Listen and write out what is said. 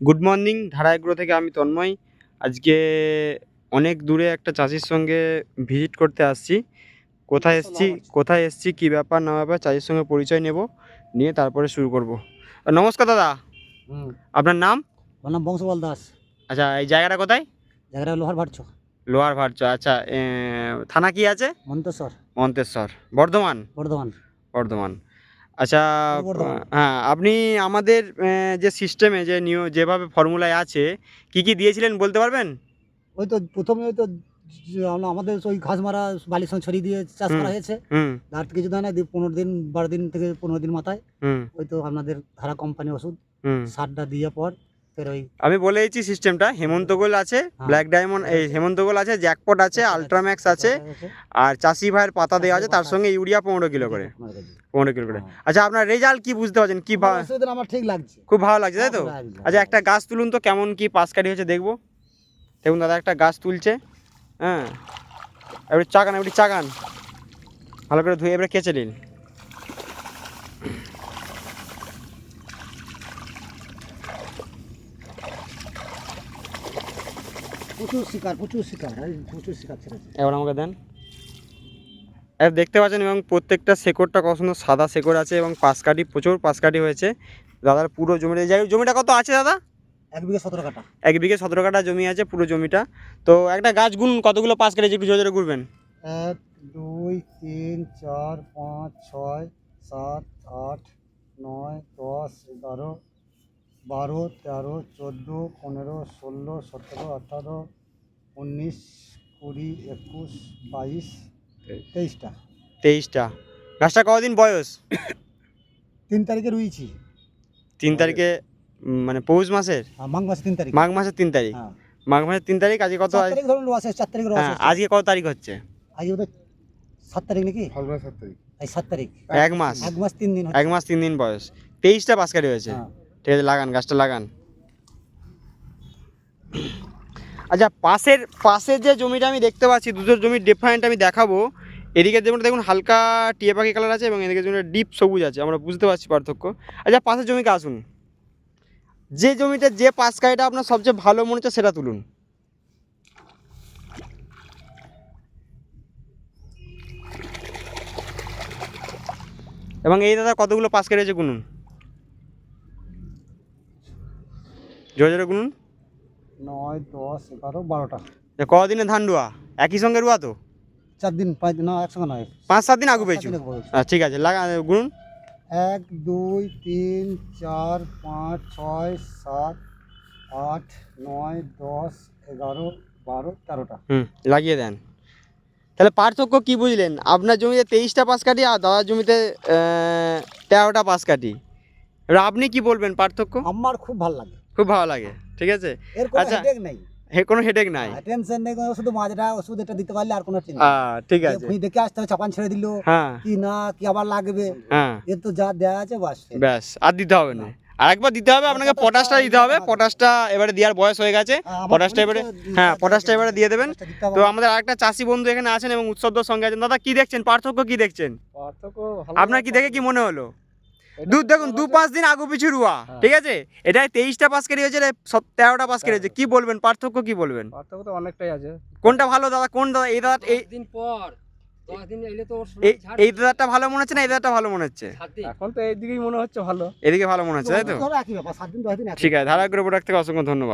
Good morning ধারাগ্রহ থেকে আমি তন্ময়। আজকে অনেক দূরে একটা চাষির সঙ্গে ভিজিট করতে আসছি। কোথায় এসছি কোথায় এসছি কী ব্যাপার না ব্যাপার চাষির সঙ্গে পরিচয় নেব নিয়ে তারপরে শুরু করব। নমস্কার দাদা। আপনার নাম? আমার নাম বংশপাল দাস। আচ্ছা এই জায়গাটা কোথায়? জায়গাটা লোহার ভাটছ লোহার ভারচ আচ্ছা থানা কি আছে? মন্তেশ্বর। মন্তেশ্বর। বর্ধমান? বর্ধমান। বর্ধমান। আচ্ছা হ্যাঁ আপনি আমাদের যে সিস্টেমে যে নিউ যেভাবে ফর্মুলায় আছে কি কি দিয়েছিলেন বলতে পারবেন? ওই তো প্রথমে ওই তো আমাদের ওই ঘাস মারা বালির সঙ্গে ছড়িয়ে দিয়ে চাষ করা হয়েছে। তার কিছু দেয় না পনেরো দিন বারো দিন থেকে পনেরো দিন মাথায় ওই তো আপনাদের ধারা কোম্পানি ওষুধ সারটা দিয়ে পর আমি বলে দিচ্ছি সিস্টেমটা। হেমন্ত গোল আছে হ্যাঁ। ব্ল্যাক ডায়মন্ড এই হেমন্ত গোল আছে জ্যাকপট আছে আলট্রাম্যাক্স আছে আর চাষি ভাইয়ের পাতা দেওয়া আছে তার সঙ্গে ইউরিয়া পনেরো কিলো করে। পনেরো কিলো। করে। হ্যাঁ। আচ্ছা আপনার রেজাল্ট কি বুঝতে পারছেন? কি আমার ঠিক লাগছে। খুব ভালো লাগছে তাই তো? আচ্ছা একটা গাছ তুলুন তো কেমন কি পাশ কাটি হয়েছে দেখব। দেখুন দাদা একটা গাছ তুলছে হ্যাঁ। এবারে চাগান এবারে চাগান ভালো করে ধুয়ে এবারে কেচে নিন। প্রচুর শিকার প্রচুর শিকার প্রচুর শিকার ছেড়েছে এবার আমাকে দেন। দেখতে পাচ্ছেন এবং প্রত্যেকটা শেকড়টা কত সুন্দর সাদা শেকড় আছে এবং পাশ কাটি প্রচুর পাশ কাটি হয়েছে। দাদার পুরো জমিটা যাই জমিটা কত আছে দাদা? এক বিঘে সতেরো কাটা এক বিঘে সতেরো কাটা জমি আছে পুরো জমিটা। তো একটা গাছ গুন কতগুলো পাশ কাটিয়েছে একটু জোরে ঘুরবেন? এক দুই তিন চার পাঁচ ছয় সাত আট নয় দশ এগারো বারো তেরো চোদ্দ পনেরো ষোলো সতেরো আঠারো উনিশ কুড়ি একুশ বাইশ তেইশটা। তেইশটা। গাছটা কতদিন বয়স? তিন তারিখে রুইছি। তিন তারিখে মানে পৌষ মাসের? হ্যাঁ, মাঘ মাসে তিন তারিখ। মাঘ মাসের তিন তারিখ। হ্যাঁ। মাঘ মাসের তিন তারিখ আজকে কত চার তারিখ ধরুন রোয়া শেষ চার তারিখ রোয়া হ্যাঁ শেষ আজকে কত তারিখ হচ্ছে? আজকে ওদের সাত তারিখ নাকি? এই সাত তারিখ। এক মাস। এক মাস তিন দিন এক মাস তিন দিন বয়স। তেইশটা পাশ কাটি হয়েছে। হ্যাঁ। ঠিক আছে, লাগান, গাছটা লাগান। আচ্ছা পাশের পাশের যে জমিটা আমি দেখতে পাচ্ছি দুটোর জমির ডিফারেন্ট আমি দেখাবো। এদিকে জমিটা দেখুন, হালকা টিয়ে পাখি কালার আছে এবং এদিকে জমিটা ডিপ সবুজ আছে, আমরা বুঝতে পারছি পার্থক্য। আচ্ছা পাশের জমিকে আসুন। যে জমিটা যে পাশ কাঠিটা আপনার সবচেয়ে ভালো মনে হচ্ছে, সেটা তুলুন। এবং এই দাদা কতগুলো পাশ কেটেছে গুনুন? জোরে গুনুন নয় দশ এগারো বারোটা। কদিনে ধান রুয়া? একই সঙ্গে রুয়া তো? চার দিন পাঁচ দিন না একসঙ্গে নয়। পাঁচ সাত দিন আগু পেয়েছু। আচ্ছা ঠিক আছে লাগা গুনুন। এক দুই তিন চার পাঁচ ছয় সাত আট নয় দশ এগারো বারো তেরোটা। হুম লাগিয়ে দেন। তাহলে পার্থক্য কি বুঝলেন? আপনার জমিতে তেইশটা পাশ কাটি আর দাদার জমিতে তেরোটা পাশ কাটি এবার আপনি কি বলবেন পার্থক্য? আমার খুব ভালো লাগে। খুব ভালো লাগে ঠিক আছে? এর কোনো আচ্ছা। হেডেক নেই। হে কোনো হেডেক নাই? টেনশন নেই কোনো শুধু মাঝটা ওষুধ এটা দিতে পারলে আর কোনো টেনশন আহ, ঠিক আছে। ভুঁই দেখে আসতে হবে চাপান ছেড়ে দিল হ্যাঁ। কি না কি আবার লাগবে। হ্যাঁ। এর তো যা দেয়া আছে বাস। ব্যাস আর দিতে হবে না। আরেকবার দিতে হবে আপনাকে পটাশটা দিতে হবে পটাশটা এবারে দেওয়ার বয়স হয়ে গেছে। পটাশটা এবারে হ্যাঁ পটাশটা এবারে দিয়ে দেবেন। তো আমাদের আরেকটা চাষি বন্ধু এখানে আছেন এবং উৎসবদের সঙ্গে আছেন। দাদা কি দেখছেন? পার্থক্য কি দেখছেন? আপনার কি দেখে কি মনে হলো? দু দেখুন দু পাঁচ দিন আগু পিছু রুয়া ঠিক আছে? এটাই তেইশটা পাস কেটে হয়েছে এটা সব তেরোটা পাস কেটে হয়েছে। কি বলবেন পার্থক্য কি বলবেন? পার্থক্য তো অনেকটাই আছে। কোনটা ভালো দাদা? কোন দাদা এই দাদা এই দিন পর দিন এলে তো ওর এই দাদাটা ভালো মনে হচ্ছে না? এই দাদাটা ভালো মনে হচ্ছে? এখন তো এইদিকেই মনে হচ্ছে ভালো। এদিকে ভালো মনে হচ্ছে তাই তো? ঠিক আছে ধারাগ্রহ প্রোডাক্ট থেকে অসংখ্য ধন্যবাদ।